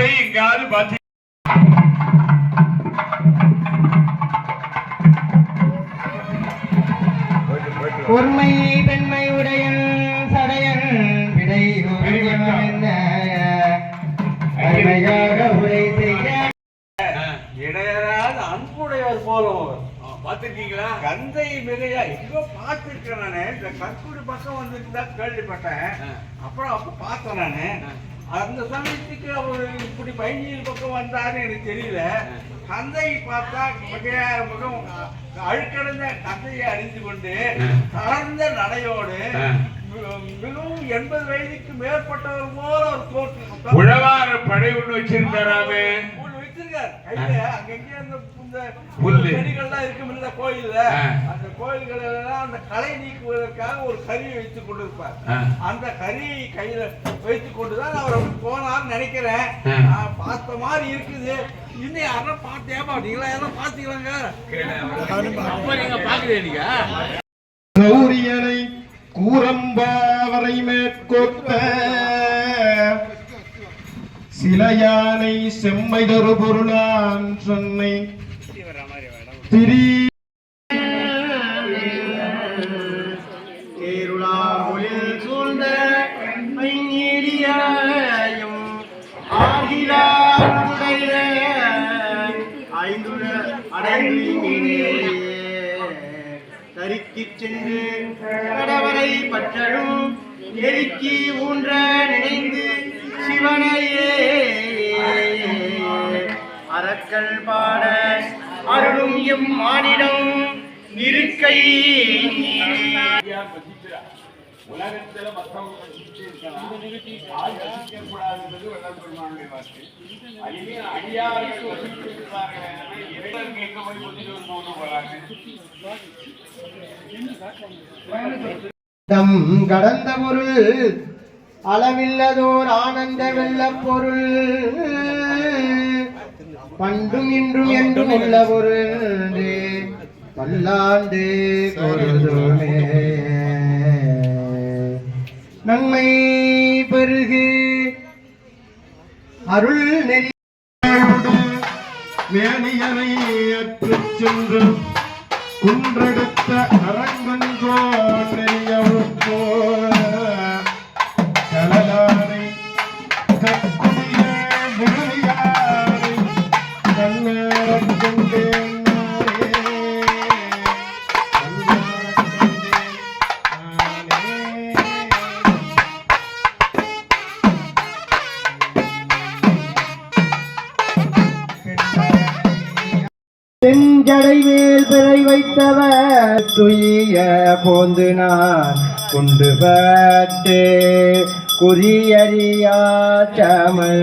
இதுவரை எங்காவது பார்த்து பொறுமை பெண்மை உடையன் சடையன் விடை உரை செய்ய இடையராத அன்புடையவர் போலும். பார்த்துருக்கீங்களா? கந்தை மிகையா எங்கோ பார்த்துருக்கேன் நானு. இந்த கற்குடி பக்கம் வந்துருந்தா கேள்விப்பட்டேன். அப்புறம் அப்ப பார்த்தேன் நானு. அந்த சமயத்துக்கு அவர் இப்படி பயணியில் பக்கம் வந்தாருன்னு எனக்கு தெரியல. கந்தை பார்த்தா மிகையார முகம் அழுக்கடைந்த கந்தையை அணிந்து கொண்டு தளர்ந்த நடையோடு மிகவும் எண்பது வயதுக்கு மேற்பட்டவர் போல ஒரு தோற்றம். உழவார படை ஒண்ணு வச்சிருந்தாராமே வச்சிருக்காரு கையில அங்கங்க அந்த இந்த புல்லு. செடிகள்லாம் இருக்கும் இல்ல கோயில்ல. ஆ. அந்த கோயில்கள் எல்லாம் அந்த களை நீக்குவதற்காக ஒரு கரியை வைத்துக் கொண்டிருப்பார். அந்த கரியை கையில வைத்துக் கொண்டுதான் அவர் அப்படி நினைக்கிறேன். நான் பார்த்த மாதிரி இருக்குது. இன்னும் யாரும் பார்த்தேப்பா. நீங்களா யாரும் பாத்தீங்களாங்க அப்ப நீங்க பாக்குறீங்க கௌரியனை கூரம்பாவரை மேற்கொத்த சில சிலையானை செம்மைதொரு பொருளான் சொன்னை. திரி தேருளாமொழில் சூழ்ந்த மைநீடியாயும் ஆகிலாருடைய ஐந்துல அடைந்தே தரிக்கிச் சென்று கடவரை பற்றலும் எரிக்கி ஊன்ற நினைந்து சிவனையே. அரக்கல் பாட அருளும் எம் மானிடம் இருக்கை. உலகத்துல மற்றவங்க கூடாதுன்றது வாக்கு அதுவே அடியார்கள் இருக்கிறார்கள் எங்க போய் போறாங்க தம் கடந்த பொருள் அளவில்லதோர் ஆனந்த வெள்ளப் பொருள். பண்டும் இன்றும் என்றும் உள்ள பொருள் பல்லாண்டு பொருளுமே நன்மை பெருகு அருள் நெறி. வேணியனை அற்றுச் சென்று குன்றெடுத்த அரங்கன்றோ நெறியவுப்போ செஞ்சடை மேல் பிறை வைத்தவர் துய்ய போந்து நான் குண்டு பட்டு குறியறியா சமல்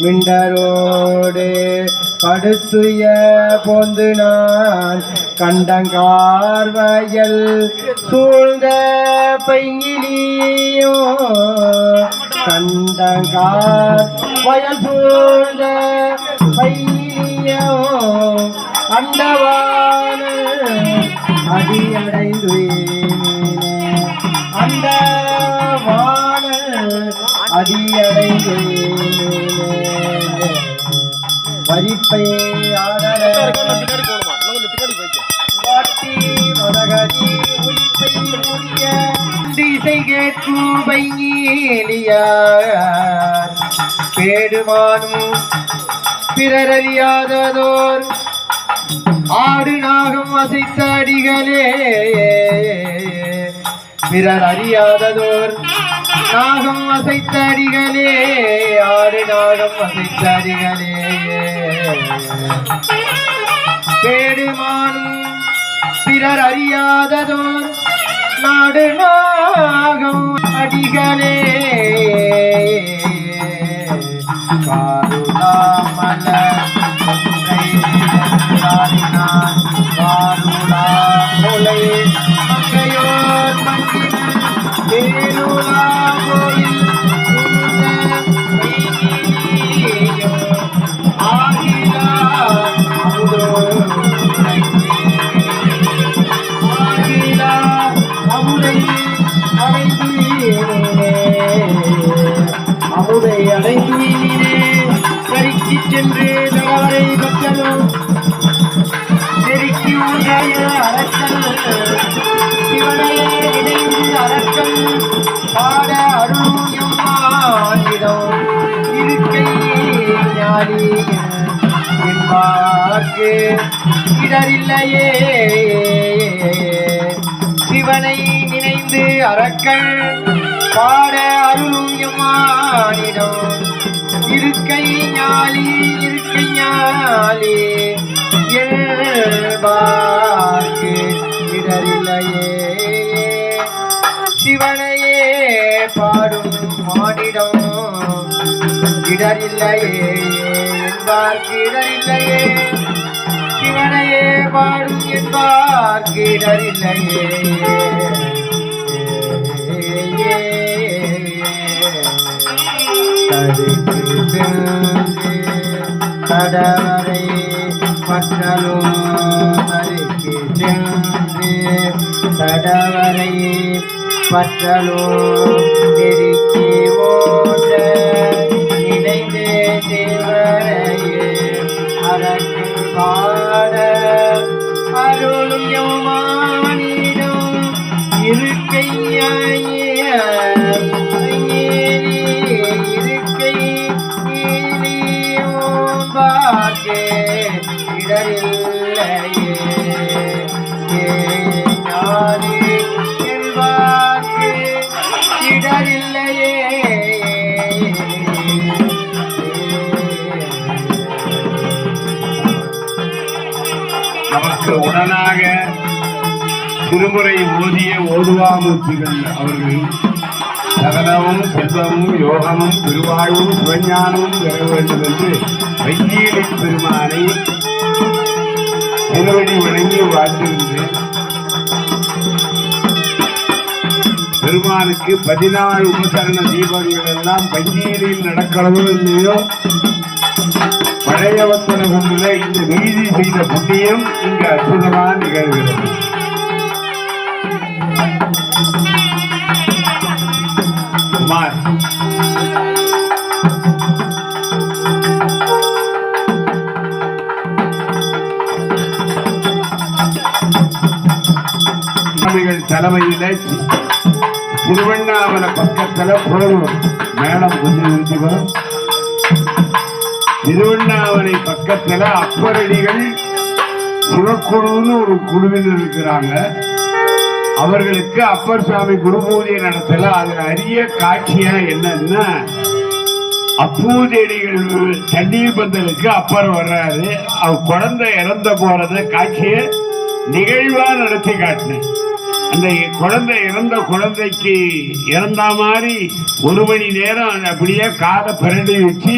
மிண்டரோடு படுத்துய போந்து நான் கண்டங்கார்வயல் சூழ்ந்த பைங்கிலியோ கண்டங்கார் வயல் சூழ்ந்த பைங்கிலியோ அண்டவான அடியடைந்து அண்டவான அடியடைந்து வரிப்பை ஆடல. மதகதி உயிர்ப்பை முடிய திசை கேட்கும் பைங்கிலியார் பேடுமானும் பிறரறியாததோர் ஆடு நாகம் அசைத்த அடிகளே. பிறர் அறியாததோர் நாகம் அசைத்த அடிகளே. ஆடு நாகம் அசைத்த அடிகளே. பேடுமானும் பிறர் அறியாததோர் நாடு நாகம் அடிகளே. காருணாமல கோடை மக்களோ திருச்சி உடைய அரசன். இவனையே இணைந்து அரசன். பாட அருளும் ஆசிரம் இருக்கை ஞானி என்பாக்கு இடரில்லையே. சிவனை நினைந்து அரக்கள் பாட அருளும் மாநிலம் இருக்கை ஞாலி இருக்கை ஞாலி என்பார்க்கு சிவனையே பாடும் மாடிடம் இடரில்லையே என்பார்க்கு இடரில்லையே சிவனையே பாடும் என்பார்க்கு இடரில்லையே தடுக்கு சென்று தடவரை பற்றலும் சென்று தடவரை பற்றலும் அரக்கு பாட அருளும் யமானிடம் நமக்கு உடனாக திருமுறை ஓதிய ஓதுவாமூர்த்திகள் அவர்கள் சகலமும் செல்வமும் யோகமும் திருவாழ்வும் சிவஞானமும் பெற வேண்டும் என்று வைத்தியலின் பெருமானை நிலவடி வணங்கி வாழ்ந்திருந்தேன். பெருமானுக்கு பதினாறு உபசரண தீபங்கள் எல்லாம் பஞ்சீரில் நடக்கிறதோ இல்லையோ பழைய வத்தன இந்த வீதி செய்த புண்ணியம் இங்கு அற்புதமாக நிகழ்கிறது. சுவாமிகள் தலைமையில திருவண்ணாமலை பக்கத்துல போடுவோம் மேடம் கொஞ்சம் நிறுத்திக்கிறோம் திருவண்ணாமலை பக்கத்துல அப்பரடிகள் சிவக்குழுன்னு ஒரு குழுவில் இருக்கிறாங்க. அவர்களுக்கு அப்பர் சாமி குரு பூஜை நடத்தல. அதுல அரிய காட்சியா என்னன்னா அப்பூதேடிகள் தண்ணீர் பந்தலுக்கு அப்பர் வர்றாரு. அவ குழந்தை இறந்த போறத காட்சியை நிகழ்வா நடத்தி காட்டினேன். அந்த குழந்தை இறந்த குழந்தைக்கு இறந்த மாதிரி ஒரு மணி நேரம் அப்படியே காதை பிரண்டி வச்சு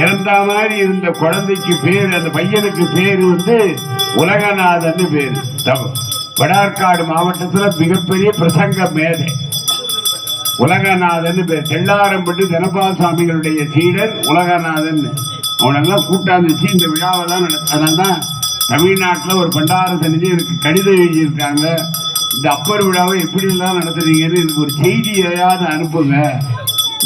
இறந்த மாதிரி இருந்த குழந்தைக்கு பேர் அந்த பையனுக்கு பேர் வந்து உலகநாதன் பேர். வடார்காடு மாவட்டத்தில் மிகப்பெரிய பிரசங்க மேதை. உலகநாதன் பேர். தெள்ளாரம்பட்டு தனபால் சுவாமிகளுடைய சீடர் உலகநாதன் அவனெல்லாம் கூட்டாந்துச்சு இந்த விழாவெல்லாம் நட அதனால தான் தமிழ்நாட்டில் ஒரு பண்டார செஞ்சு எனக்கு கடிதம் எழுதியிருக்காங்க. இந்த அப்பர் விழாவை எப்படியெல்லாம் நடத்துறீங்கன்னு எனக்கு ஒரு செய்தியையாவது அனுப்புங்க.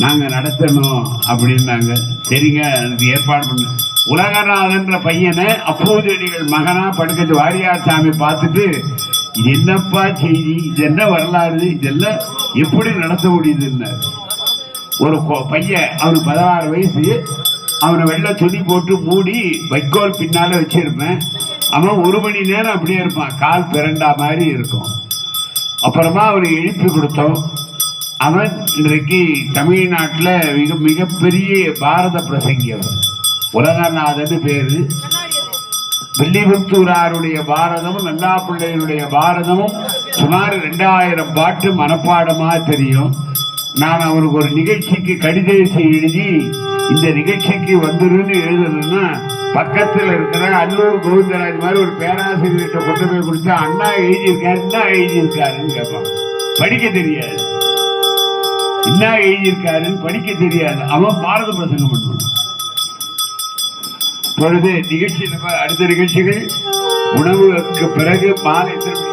நாங்கள் நடத்தணும் அப்படின்னாங்க. சரிங்க அதுக்கு ஏற்பாடு பண்ண. உலகநாதன்ற பையனை அப்போதடிகள் மகனா படுக்கத்து வாரியார் சாமி பார்த்துட்டு இது என்னப்பா செய்தி? இது என்ன வரலாறு? இதெல்லாம் எப்படி நடத்த முடியுதுன்னாரு ஒரு பையன் அவனுக்கு பதினாறு வயசு. அவனை வெள்ளை துணி போட்டு மூடி வைக்கோல் பின்னால் வச்சிருப்பேன். அவன் ஒரு மணி நேரம் அப்படியே இருப்பான். கால் பிறண்டா மாதிரி இருக்கும். அப்புறமா அவரை எழுப்பி கொடுத்தோம். அவன் இன்றைக்கு தமிழ்நாட்டில் மிக மிகப்பெரிய பாரத பிரசங்கி அவர் உலகநாதன் பேரு. வில்லிபுத்தூராருடைய பாரதமும் நல்லா பிள்ளையினுடைய பாரதமும் சுமார் ரெண்டாயிரம் பாட்டு மனப்பாடமாக தெரியும். நான் அவருக்கு ஒரு நிகழ்ச்சிக்கு கடிதேசி எழுதி இந்த நிகழ்ச்சிக்கு வந்துருன்னு எழுதணும்னா பக்கத்தில் இருக்கிற அல்லூர் கோவிந்தராஜ் மாதிரி ஒரு பேராசிரியர்கிட்ட கொண்டு போய் கொடுத்தா அண்ணா எழுதியிருக்காரு என்ன எழுதியிருக்காருன்னு கேட்பான். படிக்க தெரியாது. என்ன எழுதியிருக்காருன்னு படிக்க தெரியாது. அவன் பாரத பிரசங்கம் பண்ணுவான் பொழுது நிகழ்ச்சி நம்ம அடுத்த நிகழ்ச்சிகள். உணவுக்கு பிறகு மாலை திரும்ப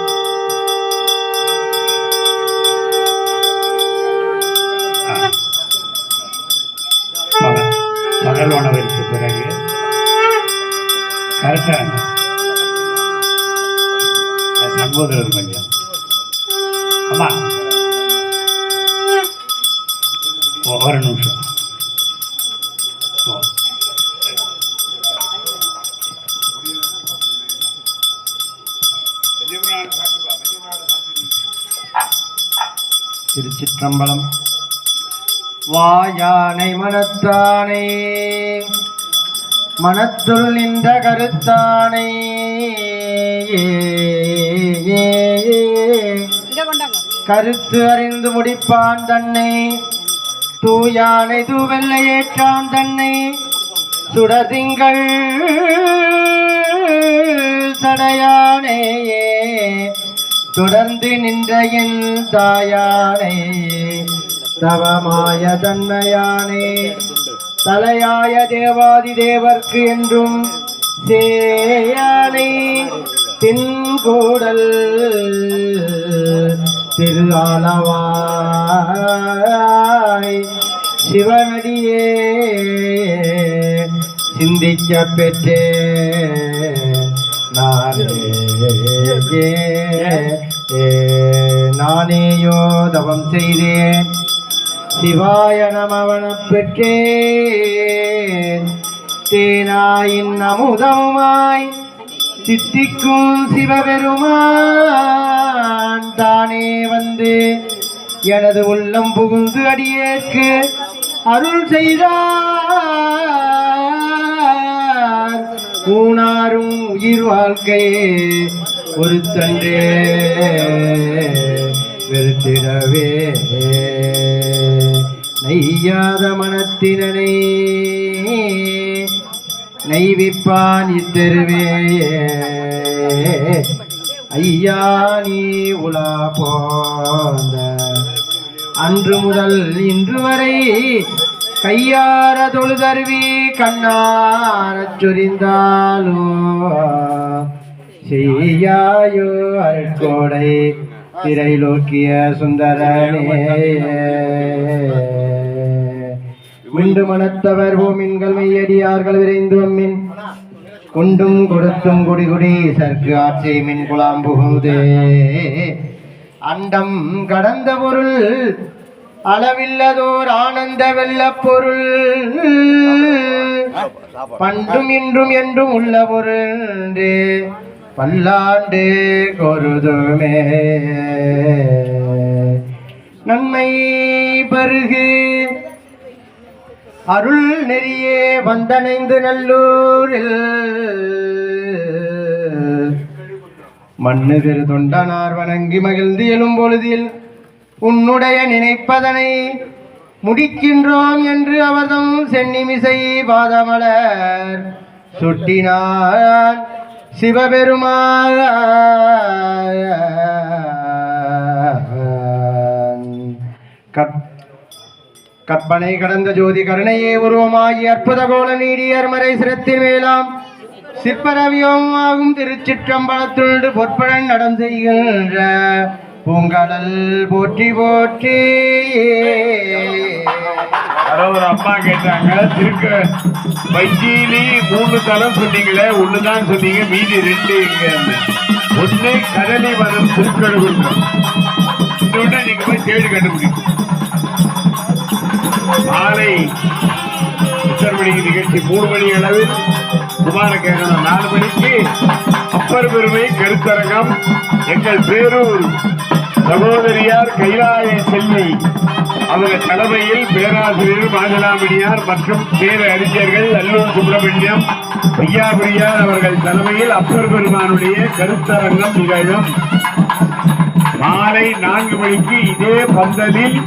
அம்மா ஒரு நிமிஷம் திருச்சிற்றம்பலம் வாயானை மனத்தானே மனத்துள் நின்ற கருத்தானே ஏ கருத்து அறிந்து முடிப்பான் தன்னை. தூயானை தூவெல்லை ஏற்றான் தன்னை. சுடதிங்கள் தடையானேயே. தொடர்ந்து நின்ற என் தாயானே தவமாய தன்மையானே. தலையாய தேவாதி தேவர்க்கு என்றும் சேயானை. தென்கோடல் திரு ஆலவாய் சிவனடியே சிந்திக்க பெற்றே நானே நானேயோ தவம் செய்தேன். சிவாய நமவன பெற்றேன் தேனாயின் அமுதமுமாய் சித்திக்கும் சிவபெருமான் தானே வந்து எனது உள்ளம் புகுந்து அடியேற்கு அருள் செய்தார். ஊனாரும் உயிர் வாழ்க்கையே ஒரு தன்றே வெறுத்திடவே. நெய்யாத மனத்தினனே. நெய்விப்பான் இத்தெருவே ஐயா நீ உலா போந்த. அன்று முதல் இன்று வரை கையார தொழுதருவி கண்ணாரச் சொரிந்தாலோ. செய்யாயோ அருட்கோடை திரைலோக்கிய சுந்தரனே. உண்டு மனத்தவர் ஓமின்கள் மெய்யடியார்கள் விரைந்து அம்மின் கொண்டும் கொடுத்தும் குடி குடி சர்க்கு ஆட்சி மின் குலாம் புகுந்தே. அண்டம் கடந்த பொருள் அளவில்லதோர் ஆனந்த வெள்ளப் பொருள். பண்டும் இன்றும் என்றும் உள்ள பொருள் பல்லாண்டு கொருதுமே. நன்மை பருகு அருள் நெறியே வந்தனைந்து நல்லூரில். மண்ணு திரு தொண்டனார் வணங்கி மகிழ்ந்து எழும் பொழுதில் உன்னுடைய நினைப்பதனை முடிக்கின்றோம் என்று அவர்தம் சென்னிமிசை பாதமலர் சுட்டினார் சிவபெருமான் கப் கற்பனை கடந்த ஜோதி கருணையே உருவமாகி அற்புத கோல நீடியர் மறை சிரத்தின் மேலாம். சிற்பரவியமாகும் திருச்சிற்றம்பலத்துண்டு பொற்பழன் நடம் செய்கின்ற பூங்கடல் போற்றி போற்றி. யாரோ ஒரு அப்பா கேட்டாங்க திருக்க வைத்தியிலி மூணு தரம் சொன்னீங்களே ஒண்ணுதான் சொன்னீங்க மீதி ரெண்டு இங்க ஒண்ணு கடலி வரம் திருக்கழுகுன்றம். இன்னொன்னு நீங்க போய் தேடி கண்டுபிடிக்கும் மாலை எத்தனை நிகழ்ச்சி மூணு மணி அளவில் குமார நாலு மணிக்கு அப்பர் பெருமை கருத்தரங்கம். எங்கள் பேரூர் சகோதரியார் கைலாய செல்வி அவர்கள் தலைமையில் பேராசிரியர் மாதலாமணியார் மற்றும் பேர அறிஞர்கள் அல்லூர் சுப்பிரமணியம் ஐயாபுரியார் அவர்கள் தலைமையில் அப்பர் பெருமானுடைய கருத்தரங்கம் நிகழும். மாலை நான்கு மணிக்கு இதே பந்தலில்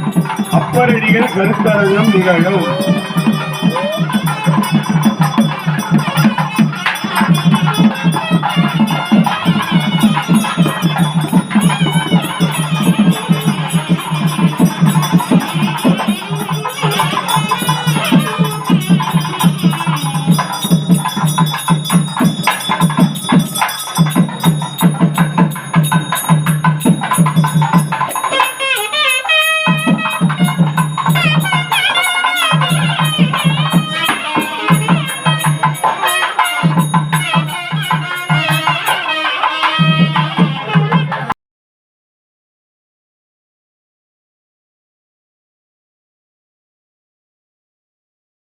அப்பரடிகள் கருத்தரங்கம் நிகழும்.